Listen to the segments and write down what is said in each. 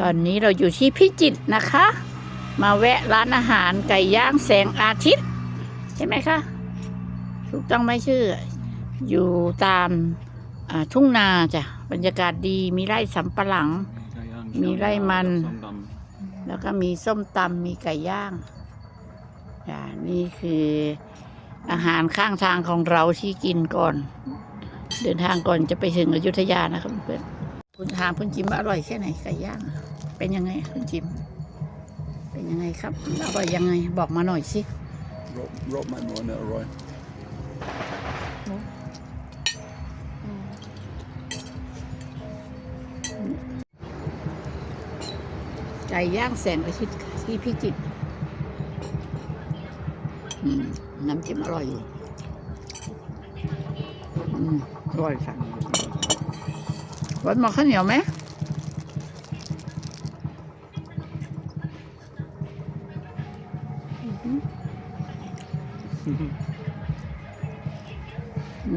ตอนนี้เราอยู่ที่พิจิตรนะคะ มาแวะร้านอาหารไก่ย่างแสงอาทิตย์ ใช่ไหมคะ ถูกต้องไหมชื่อ อยู่ตามอ่าทุ่งนาจ้ะบรรยากาศดีมีไร่สำปะหลัง มีไร่มัน แล้วก็มีส้มตำมีไก่ย่างจ้ะนี่คืออาหารข้างทางของเราที่กินก่อน เดินทางก่อนจะไปถึงอยุธยานะครับเพื่อนคุณถามคุณจิมว่าอร่อยแค่ไหนไก่ย่าง เป็นยังไงคุณจิม เป็นยังไงครับอร่อยยังไงบอกมาหน่อยสิรบรบมันนวลเนี่ยอร่อยไก่ย่างแสงอาทิตย์ที่พิจิตรอืมน้ำจิ้มอร่อยอยู่อืมอร่อยค่ะวันมาข้าวเหนียวไหม อื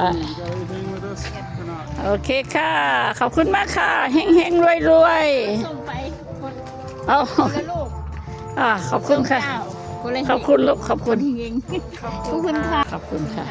You got anything with us or not? โอเคค่ะ ขอบคุณมากค่ะเฮงเฮงรวยรวยส่งไปคนๆเอาละลูกอ่าขอบคุณค่ะ เจ้าคนละขอบคุณลูกขอบคุณเฮงๆขอบคุณค่ะ ขอบคุณค่ะ